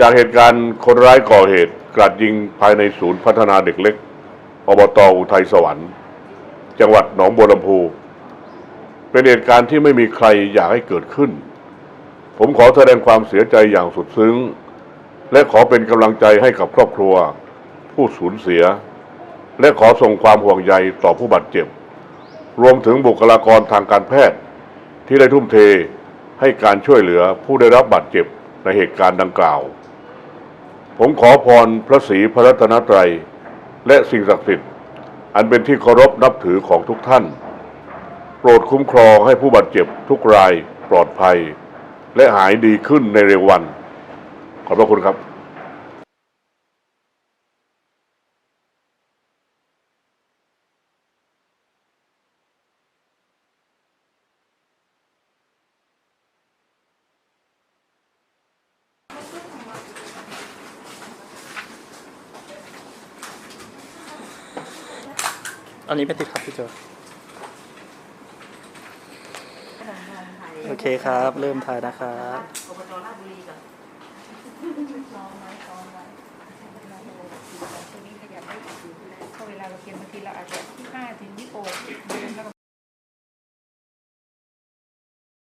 จากเหตุการณ์คนร้ายก่อเหตุกราดยิงภายในศูนย์พัฒนาเด็กเล็ก อบตอุทัยสวรรค์ จังหวัดหนองบัวลำพูเป็นเหตุการณ์ที่ไม่มีใครอยากให้เกิดขึ้น ผมขอแสดงความเสียใจอย่างสุดซึ้ง และขอเป็นกำลังใจให้กับครอบครัว ผู้สูญเสีย และขอส่งความห่วงใยต่อผู้บาดเจ็บ รวมถึงบุคลากรทางการแพทย์ ที่ได้ทุ่มเทให้การช่วยเหลือผู้ได้รับบาดเจ็บในเหตุการณ์ดังกล่าว ผมขอพรพระศรีพระรัตนตรัย และสิ่งศักดิ์สิทธิ์ อันเป็นที่เคารพนับถือของทุกท่าน โปรดคุ้มครองให้ผู้บาดเจ็บทุกรายปลอดภัย และหายดีขึ้นในเร็ววัน ขอบพระคุณครับ อันนี้ไม่ติดครับพี่โจโอเคครับ เริ่มถ่ายนะครับอบตราชบุรีก่อนซ้อมไว้ซ้อมไว้ช่วงนี้ขยันได้อีกเพราะเวลาเราเขียนบางทีเราอาจจะที่ห้าถึงยี่โอเดือนแล้วก็